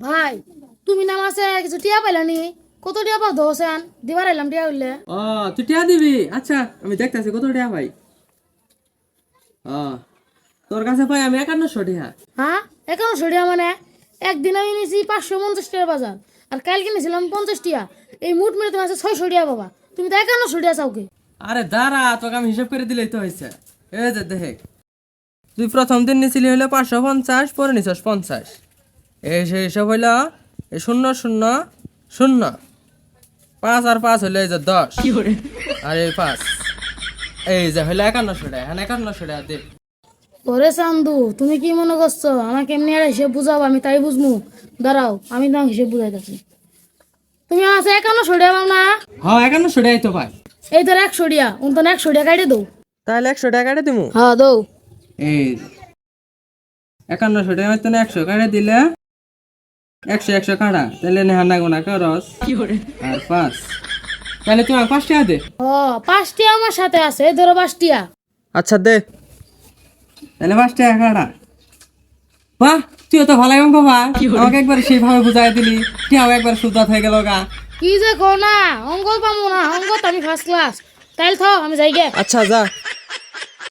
ভাই তুমি নামাজে কিছু টিয়া পাইলানি কত টিয়া পাও দোসেন দিবার এলাম টিয়া হইলে। ও তুই টিয়া দিবি? আচ্ছা আমি দেখতেছি কত টিয়া ভাই ও তোর কাছে ভাই আমি একান্নশো টিয়া। হ্যাঁ? একান্ন টিয়া মানে? একদিন আমি নিয়েছি পাঁচশো পঞ্চাশ টাকার বাজার আর কাল কিনেছিলাম পঞ্চাশ টিয়া। এই মুঠ মেরে তোমার আছে ছয়শো টিয়া বাবা তুমি তো একান্ন টিয়া চাওকে আরে দাঁড়া তোকে আমি হিসাব করে দিলেই তো হয়েছে। এই যে দেখ। তুই প্রথম দিন নিছিলি হইল পাঁচশো পঞ্চাশ পরে নিছস পঞ্চাশ। সেই হিসাব হইল শূন্য শূন্য শূন্য। পাঁচ আর পাঁচ হইলে এই যে দশ। আর এই পাঁচ। এই যে হইল একান্নশো টাকা হ্যাঁ একান্নশো টাকা দে। ওরে চান্দু তুমি কি মনে করছ? আমাকে এমনি আর হিসেব বুঝাও আমি তাই বুঝব দাঁড়াও আমি তোমার হিসেব বুঝাইতেছি। তুমি আছে একান্ন টিয়া পাও না। হ্যাঁ একান্নশো টাকাই তো ভাই এই ধর একশো টিয়া উন তো একশো টিয়া কাটে দৌ তাহলে একশো টাকা কাটে দিমু? হ্যাঁ দৌ এই একান্নশো টাকা তো একশো কাটে দিলে একশো একশো কাটা তাহলে নেহানা গোনা করস আর পাঁচ। তাহলে তুমি আমাকে পাঁচ টাকা দে। ও পাঁচটি আমার সাথে আছে ধরো পাঁচটিয়া। আচ্ছা দে। তাহলে পাঁচ টাকা কাটা বাহ তুই তো ভালো অঙ্ক বা আমাকে একবার সেইভাবে বুঝাই দিলি। টিয়াও একবার সুদাত হয়ে গেল গা। কি যে কো না অঙ্ক পাবো না অঙ্ক তো আমি ফার্স্ট ক্লাস তাইলে থাও আমি যাই গে। আচ্ছা যা।